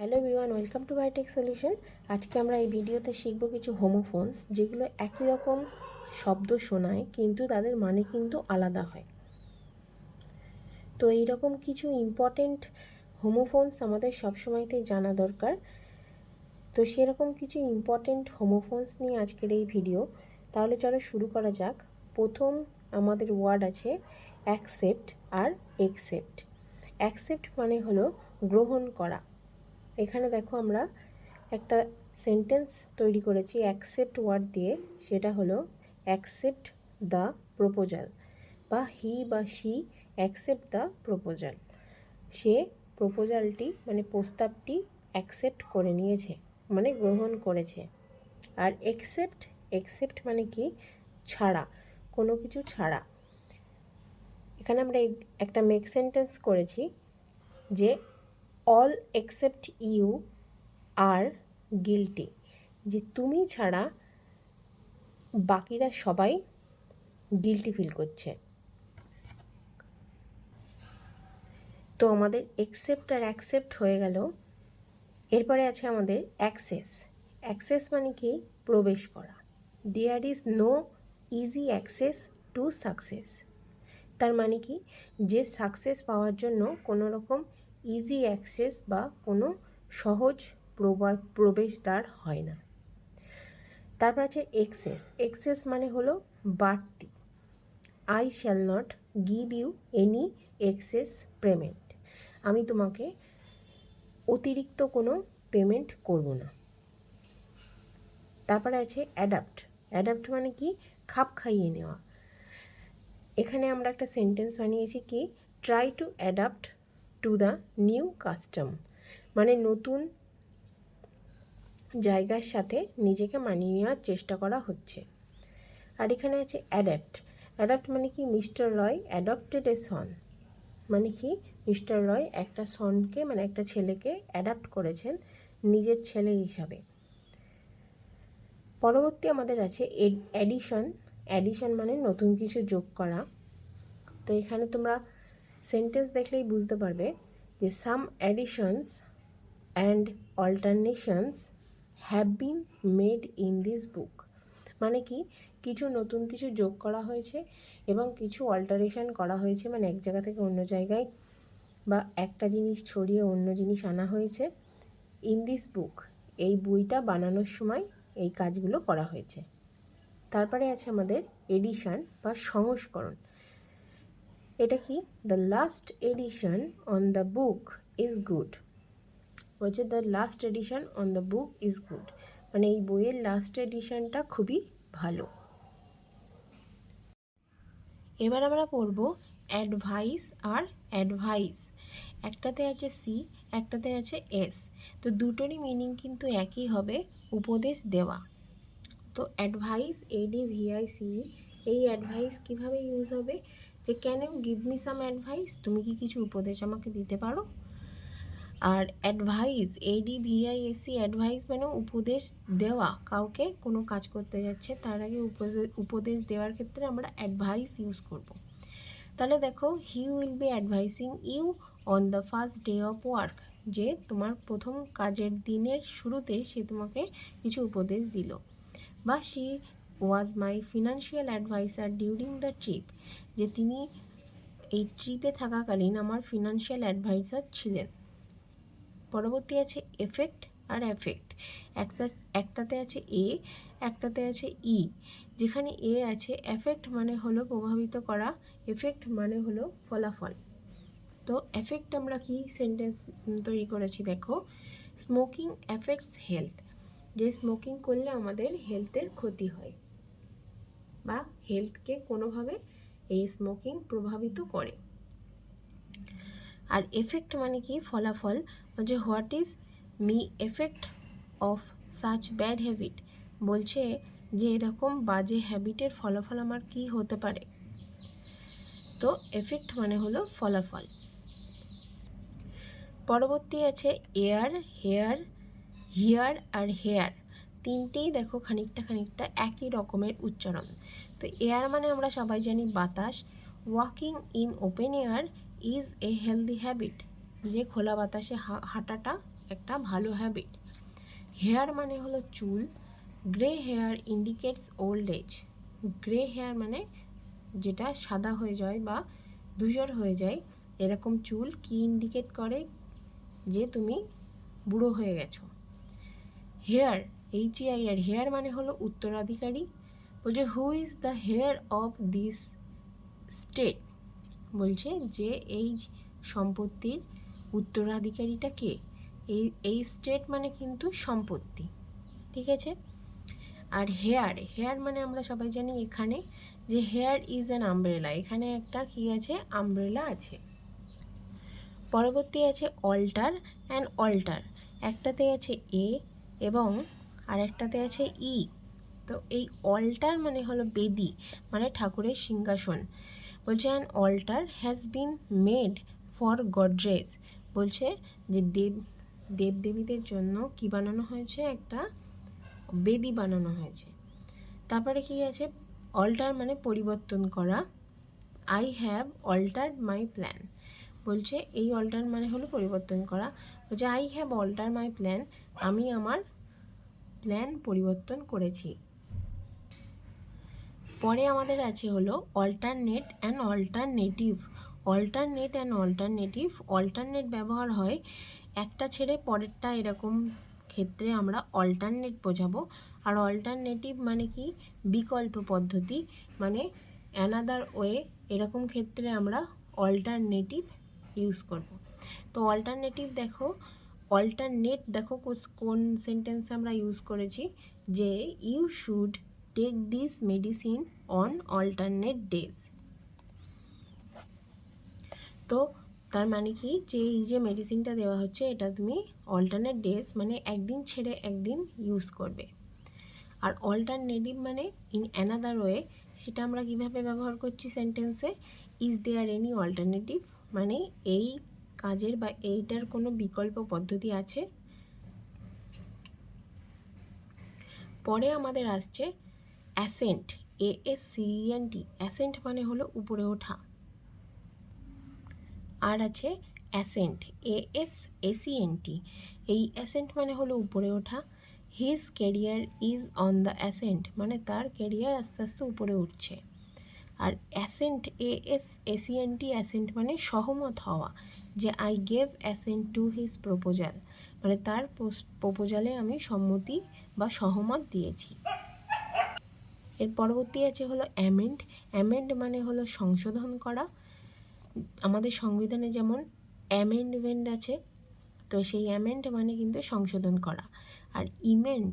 Hello everyone, welcome to biotech solution. আজকে আমরা এই ভিডিওতে শিখব কিছু হোমোফোনস যেগুলো একই রকম শব্দ শোনায়, কিন্তু তাদের মানে কিন্তু আলাদা হয়। তো এই রকম কিছু ইম্পর্টেন্ট হোমোফোনস আমাদের সবসময়তেই জানা দরকার। তো সেরকম কিছু ইম্পর্টেন্ট হোমোফোনস নিয়ে আজকের এই ভিডিও। তাহলে চলো শুরু করা যাক। প্রথম আমাদের ওয়ার্ড আছে অ্যাকসেপ্ট আর একসেপ্ট অ্যাকসেপ্ট মানে হলো গ্রহণ করা। এখানে দেখো আমরা একটা সেন্টেন্স তৈরি করেছি অ্যাকসেপ্ট ওয়ার্ড দিয়ে। সেটা হলো অ্যাকসেপ্ট দ্য প্রপোজাল বা হি বা শি অ্যাকসেপ্ট দ্য প্রপোজাল সে প্রপোজালটি মানে প্রস্তাবটি অ্যাকসেপ্ট করে নিয়েছে মানে গ্রহণ করেছে। আর একসেপ্ট একসেপ্ট মানে কি? ছাড়া, কোনো কিছু ছাড়া। এখানে আমরা এক- একটা মেক সেন্টেন্স করেছি যে all except you are guilty যে তুমি ছাড়া বাকিরা সবাই গিলটি ফিল করছে। তো আমাদের একসেপ্ট আর অ্যাকসেপ্ট হয়ে গেল। এরপরে আছে আমাদের অ্যাক্সেস অ্যাক্সেস মানে কি? প্রবেশ করা। There is no easy access to success তার মানে কি? যে সাকসেস পাওয়ার জন্য কোনো রকম ইজি অ্যাক্সেস বা কোনো সহজ প্রবা- প্রবেশদ্বার হয় না। তারপর আছে এক্সেস এক্সেস মানে হলো বাড়তি। I shall not give you any excess payment আমি তোমাকে অতিরিক্ত কোনো পেমেন্ট করব না। তারপরে আছে অ্যাডাপ্ট অ্যাডাপ্ট মানে কি? খাপ খাইয়ে নেওয়া। এখানে আমরা একটা সেন্টেন্স বানিয়েছি কি? Try to adapt to the new custom মানে নতুন জায়গার সাথে নিজেকে মানিয়ে নেওয়ার চেষ্টা করা হচ্ছে। আর এখানে আছে অ্যাডাপ্ট অ্যাডাপ্ট মানে কি? মিস্টার রয় অ্যাডপ্টেড এ সন মানে কি? মিস্টার রয় একটা সনকে মানে একটা ছেলেকে অ্যাডাপ্ট করেছেন নিজের ছেলে হিসাবে। পরবর্তী আমাদের আছে অ্যাডিশন অ্যাডিশন মানে নতুন কিছু যোগ করা। তো এখানে তোমরা সেন্টেন্স দেখলেই বুঝতে পারবে যে some additions and alternations have been made in this book মানে কি? কিছু নতুন কিছু যোগ করা হয়েছে এবং কিছু অল্টারেশন করা হয়েছে। মানে এক জায়গা থেকে অন্য জায়গায় বা একটা জিনিস ছড়িয়ে অন্য জিনিস আনা হয়েছে ইন দিস বুক এই বইটা বানানোর সময় এই কাজগুলো করা হয়েছে। তারপরে আছে আমাদের এডিশন বা সংস্করণ। এটা কি? The last edition on the book is good বলছে the last edition on the book is good মানে এই বইয়ের লাস্ট এডিশনটা খুবই ভালো। এবার আমরা পড়ব অ্যাডভাইস আর অ্যাডভাইস একটাতে আছে সি একটাতে আছে এস তো দুটোরই মিনিং কিন্তু একই হবে, উপদেশ দেওয়া। তো advice A D V I C এই অ্যাডভাইস কীভাবে ইউজ হবে? যে can you give me some advice তুমি কি কিছু উপদেশ আমাকে দিতে পারো? আর অ্যাডভাইস এডি ভিআইএসি অ্যাডভাইস মানে উপদেশ দেওয়া। কাউকে কোনো কাজ করতে যাচ্ছে, তার আগে উপদে- উপদেশ দেওয়ার ক্ষেত্রে আমরা অ্যাডভাইস ইউজ করব। তাহলে দেখো he will be advising you on the first day of work যে তোমার প্রথম কাজের দিনের শুরুতে সে তোমাকে কিছু উপদেশ দিল। বা she was my financial adviser during the trip যে তিনি এই ট্রিপে থাকাকালীন আমার ফিনান্সিয়াল অ্যাডভাইসার ছিলেন। পরবর্তী আছে এফেক্ট আর এফেক্ট একটা, একটাতে আছে এ একটাতে আছে ই যেখানে এ আছে এফেক্ট মানে হলো প্রভাবিত করা এফেক্ট মানে হলো ফলাফল। তো এফেক্ট আমরা কি সেন্টেন্স তৈরি করেছি দেখো? স্মোকিং এফেক্টস হেলথ যে স্মোকিং করলে আমাদের হেলথের ক্ষতি হয়। বা হেলথকে কোনোভাবে এই স্মোকিং প্রভাবিত করে। আর এফেক্ট মানে কি? ফলাফল যে what is me effect of such bad habit বলছে যে এরকম বাজে হ্যাবিটের ফলাফল আমার কি হতে পারে? তো এফেক্ট মানে হলো ফলাফল। পরবর্তী আছে এয়ার হেয়ার হিয়ার আর হেয়ার তিনটেই দেখো খানিকটা খানিকটা একই রকমের উচ্চারণ। তো এয়ার মানে আমরা সবাই জানি বাতাস। Walking in open air is a healthy habit যে খোলা বাতাসে হাঁটাটা একটা ভালো হ্যাবিট হেয়ার মানে হলো চুল। Grey hair indicates old age grey hair মানে যেটা সাদা হয়ে যায় বা ধূসর হয়ে যায়, এরকম চুল কি ইন্ডিকেট করে যে তুমি বুড়ো হয়ে গেছো। Heir H I R heir মানে হলো উত্তরাধিকারী। বলছে who is the heir of this state বলছে, যে এই সম্পত্তির উত্তরাধিকারীটা কে? এই এই স্টেট মানে কিন্তু সম্পত্তি, ঠিক আছে? আর হেয়ার হেয়ার মানে আমরা সবাই জানি এখানে যে হেয়ার ইজ অ্যান আমব্রেলা এখানে একটা কি আছে? আমব্রেলা আছে। পরবর্তী আছে অল্টার অ্যান্ড অল্টার একটাতে আছে এ এবং আরেকটাতে আছে ই। তো এই অল্টার মানে হলো বেদি মানে ঠাকুরের সিংহাসন। বলছে an altar has been made for goddess বলছে যে দেব, দেবদেবীদের জন্য কি বানানো হয়েছে? একটা বেদি বানানো হয়েছে। তারপরে কি আছে? অল্টার মানে পরিবর্তন করা। I have altered my plan বলছে, এই অল্টার মানে হলো পরিবর্তন করা। বলছে I have alter my plan আমি আমার প্ল্যান পরিবর্তন করেছি। পরে আমাদের আছে হলো alternate and alternative alternate and alternative alternate ব্যবহার হয়, একটা ছেড়ে পরেরটা এরকম ক্ষেত্রে আমরা অল্টারনেট বোঝাবো। আর অল্টারনেটিভ মানে কি? বিকল্প পদ্ধতি মানে অ্যানাদার ওয়ে এরকম ক্ষেত্রে আমরা অল্টারনেটিভ ইউজ করব। তো অল্টারনেটিভ দেখো অল্টারনেট দেখো কোন সেন্টেন্সে আমরা ইউজ করেছি? যে you should take this medicine on alternate days তো তার মানে কি? যে এই যে মেডিসিনটা দেওয়া হচ্ছে, এটা তুমি অল্টারনেট ডেজ মানে একদিন ছেড়ে একদিন ইউজ করবে। আর অল্টারনেটিভ মানে ইন অ্যানাদার ওয়ে সেটা আমরা কীভাবে ব্যবহার করছি সেন্টেন্সে ইজ দেয়ার এনি অল্টারনেটিভ মানে এই কাজের বা এইটার কোনো বিকল্প পদ্ধতি আছে? পরে আমাদের আসছে assent A S C N T assent মানে হলো উপরে ওঠা। আর আছে অ্যাসেন্ট এ এস এসিএনটি এই অ্যাসেন্ট মানে হলো উপরে ওঠা। His career is on the ascent মানে তার ক্যারিয়ার আস্তে আস্তে উপরে উঠছে। আর assent A S S E N T assent মানে সহমত হওয়া, যে I gave assent to his proposal মানে তার প্রপোজালে আমি সম্মতি বা সহমত দিয়েছি। এর পরবর্তী আছে হলো অ্যামেন্ড অ্যামেন্ড মানে হলো সংশোধন করা। আমাদের সংবিধানে যেমন অ্যামেন্ডমেন্ট আছে, তো সেই অ্যামেন্ড মানে কিন্তু সংশোধন করা। আর ইমেন্ড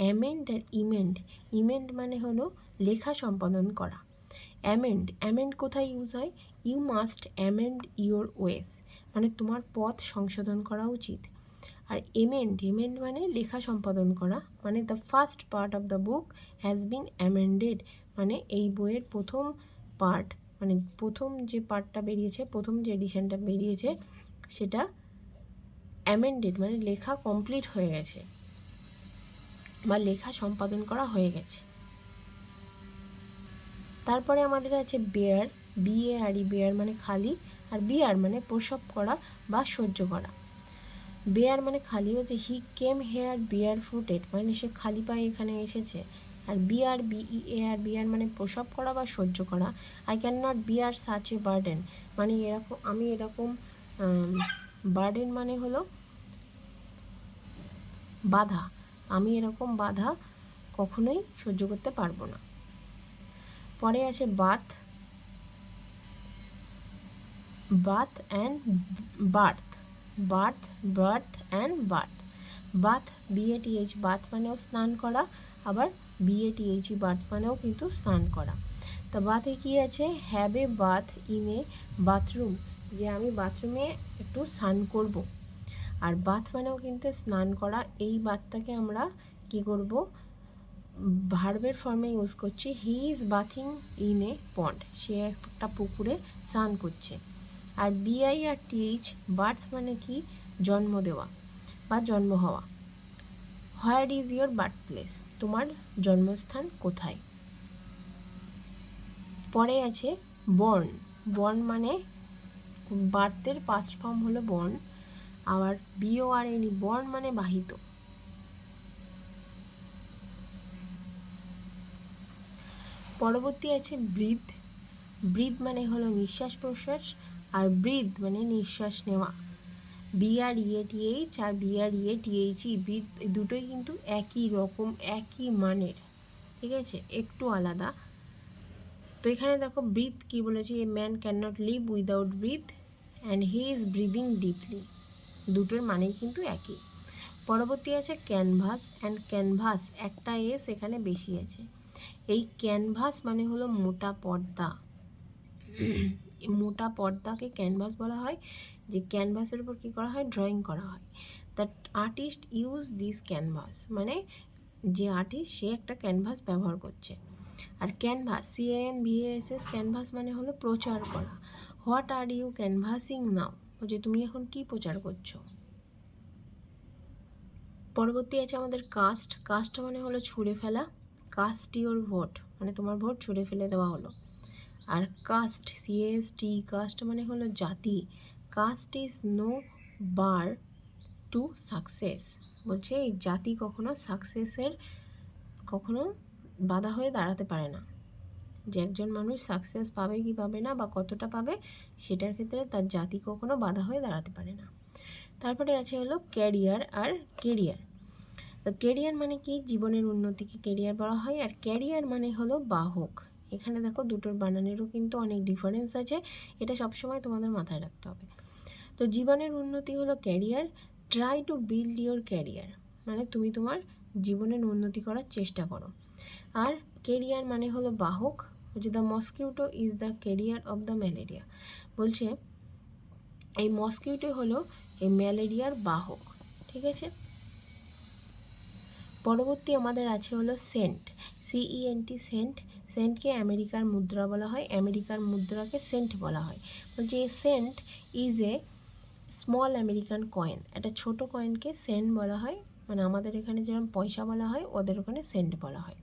অ্যামেন্ড আর ইমেন্ড ইমেন্ড মানে হলো লেখা সম্পাদন করা। অ্যামেন্ড অ্যামেন্ড কোথায় ইউজ হয়? You must amend your ways মানে তোমার পথ সংশোধন করা উচিত। আর এমেন্ড এমেন্ড মানে লেখা সম্পাদন করা। মানে the first part of the book has been amended মানে এই বইয়ের প্রথম পার্ট মানে প্রথম যে পার্টটা বেরিয়েছে, প্রথম যে এডিশনটা বেরিয়েছে, সেটা অ্যামেন্ডেড মানে লেখা কমপ্লিট হয়ে গেছে। বা লেখা সম্পাদন করা হয়ে গেছে। তারপরে আমাদের আছে bare B A R E bare মানে খালি, আর বিয়ার মানে প্রসব করা বা সহ্য করা। বেয়ার মানে খালি হচ্ছে হি কেম হেয়ার বিয়ার ফুটেড মানে সে খালি পায়ে এখানে এসেছে। আর bear B E A R bear মানে প্রসব করা বা সহ্য করা। I can not bear such a burden মানে এরকম, আমি এরকম বার্ডেন মানে হলো বাধা। আমি এরকম বাধা কখনোই সহ্য করতে পারব না। পরে আছে bath bath and berth berth birth and birth. Bath B A T H bath মানেও স্নান করা, আবার বিএটিএইচই বাথ মানেও কিন্তু স্নান করা। তা বাথে কী আছে? Have a bath in a bathroom যে আমি বাথরুমে একটু স্নান করব। আর বাথ মানেও কিন্তু স্নান করা, এই বাথটাকে আমরা কি করব? ভার্বের ফর্মে ইউজ করছি he is bathing in a pond সে একটা পুকুরে স্নান করছে। আর বিআই আর টিএইচ বার্থ মানে কি? জন্ম দেওয়া বা জন্ম হওয়া। Where is your birth place তোমার জন্মস্থান কোথায়? পরে আছে বর্ন বর্ন মানে বার্থের পাস্ট ফর্ম হলো বর্ন আবার B O R N E borne মানে বাহিত। পরবর্তী আছে ব্রিথ ব্রিথ মানে হলো নিঃশ্বাস প্রশ্বাস আর ব্রিথ মানে নিঃশ্বাস নেওয়া। B R E A T H R B R E A T H E breathe দুটোই কিন্তু একই রকম, একই মানের। ঠিক আছে? একটু আলাদা। তো এখানে দেখো ব্রিথ কি বলেছে? A man can not live without breath and he is breathing deeply দুটোর মানেই কিন্তু একই। পরবর্তী আছে ক্যানভাস অ্যান্ড ক্যানভাস একটা এস এখানে বেশি আছে। এই ক্যানভাস মানে হলো মোটা পর্দা। মোটা পর্দাকে ক্যানভাস বলা হয়, যে ক্যানভাসের উপর কী করা হয়? ড্রয়িং করা হয়। That artist use this canvas মানে যে আর্টিস্ট সে একটা ক্যানভাস ব্যবহার করছে। আর canvas C N V S S canvas মানে হলো প্রচার করা। What are you canvassing now যে তুমি এখন কি প্রচার করছ? পরবর্তী আছে আমাদের কাস্ট কাস্ট মানে হলো ছুঁড়ে ফেলা। কাস্ট ইওর ভোট মানে তোমার ভোট ছুড়ে ফেলে দেওয়া হলো। আর কাস্ট সিএসটি কাস্ট মানে হলো জাতি। Caste is no bar to success বলছে এই জাতি কখনো সাকসেসের কখনো বাধা হয়ে দাঁড়াতে পারে না। যে একজন মানুষ সাকসেস পাবে কি পাবে না বা কতটা পাবে, সেটার ক্ষেত্রে তার জাতি কখনো বাধা হয়ে দাঁড়াতে পারে না। তারপরে আছে হলো ক্যারিয়ার আর কেরিয়ার কেরিয়ার মানে কি? জীবনের উন্নতিকে কেরিয়ার বলা হয়। আর ক্যারিয়ার মানে হলো বাহক। এখানে দেখো দুটোর বানানেরও কিন্তু অনেক ডিফারেন্স আছে। এটা সবসময় তোমাদের মাথায় রাখতে হবে। তো জীবনের উন্নতি হলো career try to build your career মানে তুমি তোমার জীবনের উন্নতি করার চেষ্টা করো। আর কেরিয়ার মানে হলো বাহক। যে the mosquito is the carrier of the malaria বলছে, এই মসকিউটো হলো এই ম্যালেরিয়ার বাহক। ঠিক আছে? পরবর্তী আমাদের আছে হলো সেন্ট সিইএনটি সেন্ট, সেন্টকে আমেরিকার মুদ্রা বলা হয়, আমেরিকার মুদ্রাকে সেন্ট বলা হয়। বলছে cent is a small American coin একটা ছোট কয়েনকে সেন্ট বলা হয় মানে আমাদের এখানে যেরকম পয়সা বলা হয়, ওদের ওখানে সেন্ট বলা হয়।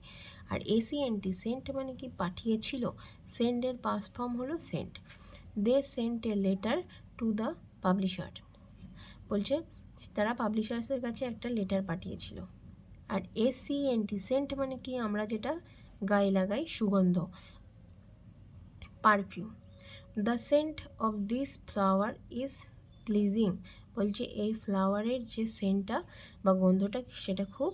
আর এসিএনটি সেন্ট মানে কি পাঠিয়েছিল? সেন্টের পাস ফর্ম হলো sent. They sent a letter to the publisher বলছে, তারা পাবলিশার্সের কাছে একটা লেটার পাঠিয়েছিল। আর এসিএনটি সেন্ট মানে কি? আমরা যেটা গায়ে লাগাই সুগন্ধ perfume the scent of this flower is pleasing বলছে এই ফ্লাওয়ারের যে সেন্টটা বা গন্ধটা সেটা খুব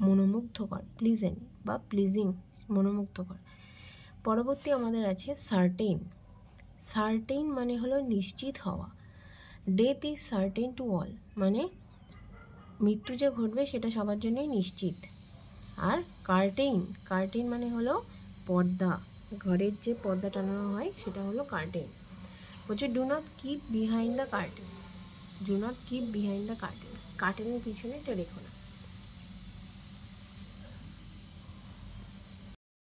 মনোমুগ্ধকর প্লিজেন্ট বা প্লিজিং মনোমুগ্ধকর। পরবর্তী আমাদের আছে সার্টেইন সার্টেইন মানে হলো নিশ্চিত হওয়া। Death is certain to all মানে মৃত্যু যে ঘটবে সেটা সবার জন্যই নিশ্চিত। আর কার্টেইন কার্টেইন মানে হলো পর্দা। ঘরের যে পর্দা টানানো হয় সেটা হলো কার্টেইন বলছে do not keep behind the curtain do not keep behind the curtain কার্টেনের পিছনে এটা রেখো না।